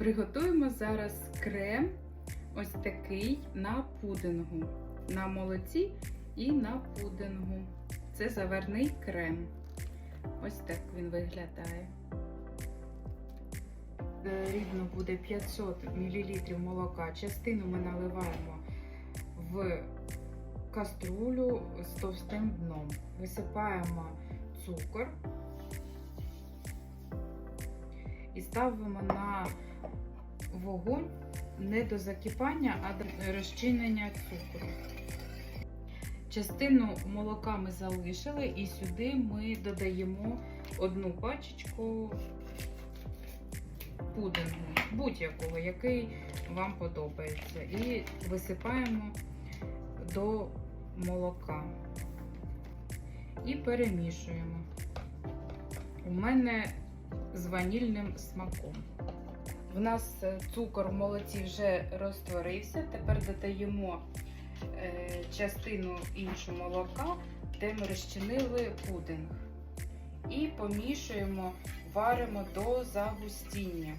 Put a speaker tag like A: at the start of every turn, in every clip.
A: Приготуємо зараз крем ось такий на пудингу, на молоці і на пудингу. Це заварний крем. Ось так він виглядає. Рівно буде 500 мл молока. Частину ми наливаємо в каструлю з товстим дном. Висипаємо цукор і ставимо на вогонь не до закипання, а до розчинення цукру. Частину молока ми залишили і сюди ми додаємо одну пачечку пудингу, будь-якого, який вам подобається. І висипаємо до молока і перемішуємо. У мене з ванільним смаком. В нас е, цукор в молоці вже розтворився. Тепер додаємо е, частину іншу молока, де ми розчинили пудинг. І помішуємо, варимо до загустіння.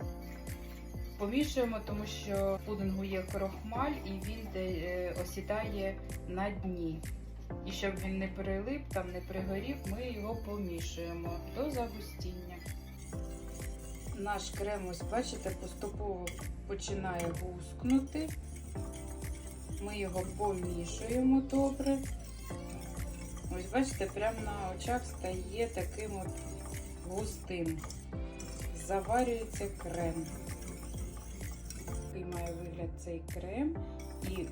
A: Помішуємо, тому що в пудингу є крохмаль і він е, осідає на дні. І щоб він не прилип, там не пригорів, ми його помішуємо до загустіння. Наш крем, ось бачите, поступово починає гускнути. Ми його помішуємо добре. Ось бачите, прямо на очах стає таким от густим. Заварюється крем. Такий має вигляд цей крем і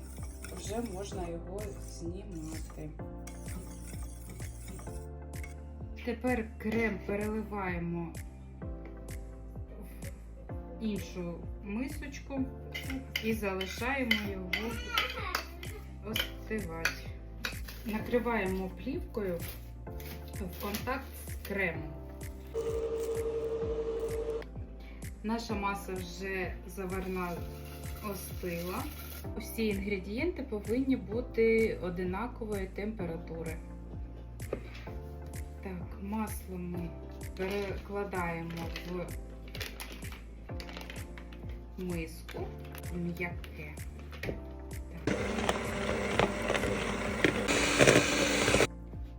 A: вже можна його знімати. Тепер крем переливаємо іншу мисочку і залишаємо його остивати. Накриваємо плівкою в контакт з кремом. Наша маса вже заварна остила. Усі інгредієнти повинні бути одинакової температури. Так, масло ми перекладаємо в миску м'яке.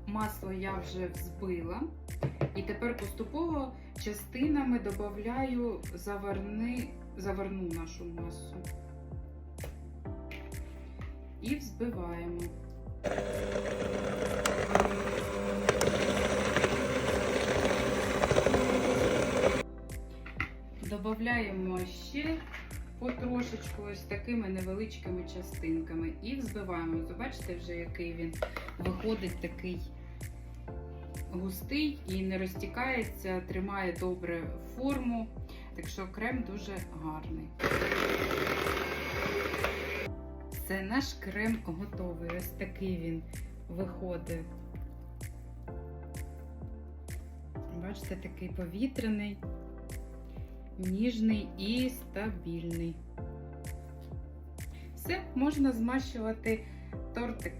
A: Масло я вже взбила. І тепер поступово частинами додаю заварни, заварну нашу масу. І взбиваємо. Додаємо ще потрошечку ось такими невеличкими частинками і взбиваємо. Бачите вже, який він виходить такий густий і не розтікається, тримає добре форму. Так що крем дуже гарний. Це наш крем готовий. Ось такий він виходить. Бачите, такий повітряний, ніжний і стабільний. Все, можна змащувати тортик.